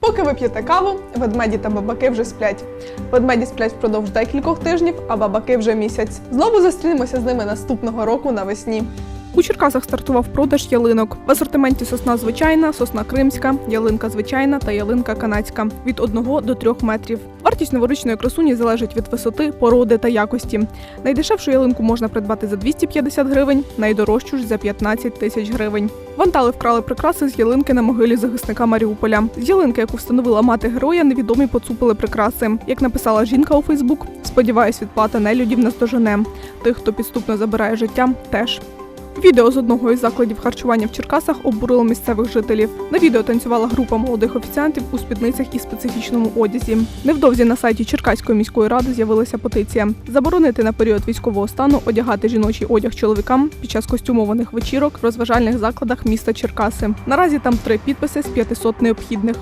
Поки ви п'єте каву, ведмеді та бабаки вже сплять. Ведмеді сплять впродовж декількох тижнів, а бабаки вже місяць. Знову зустрінемося з ними наступного року навесні. У Черкасах стартував продаж ялинок. В асортименті сосна звичайна, сосна кримська, ялинка звичайна та ялинка канадська від 1 до 3 метрів. Вартість новорічної красуні залежить від висоти, породи та якості. Найдешевшу ялинку можна придбати за 250 гривень, найдорожчу ж за 15 тисяч гривень. Вантали вкрали прикраси з ялинки на могилі захисника Маріуполя. З ялинки, яку встановила мати героя, невідомі поцупили прикраси. Як написала жінка у Фейсбук, сподіваюсь, відплата нелюдів наздожене. Тих, хто підступно забирає життя, теж. Відео з одного із закладів харчування в Черкасах обурило місцевих жителів. На відео танцювала група молодих офіціантів у спідницях і специфічному одязі. Невдовзі на сайті Черкаської міської ради з'явилася петиція заборонити на період військового стану одягати жіночий одяг чоловікам під час костюмованих вечірок в розважальних закладах міста Черкаси. Наразі там три підписи з 500 необхідних.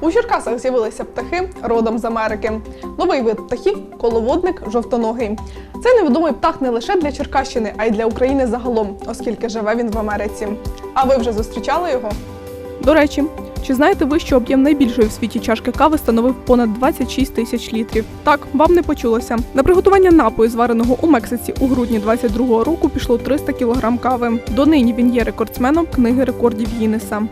У Черкасах з'явилися птахи родом з Америки. Новий вид птахів коловодник жовтоногий. Це невідомий птах не лише для Черкащини, а й для України загалом, оскільки живе він в Америці. А ви вже зустрічали його? До речі, чи знаєте ви, що об'єм найбільшої в світі чашки кави становив понад 26 тисяч літрів? Так, вам не почулося. На приготування напою, звареного у Мексиці у грудні 22-го року, пішло 300 кг кави. Донині він є рекордсменом книги рекордів Гіннеса.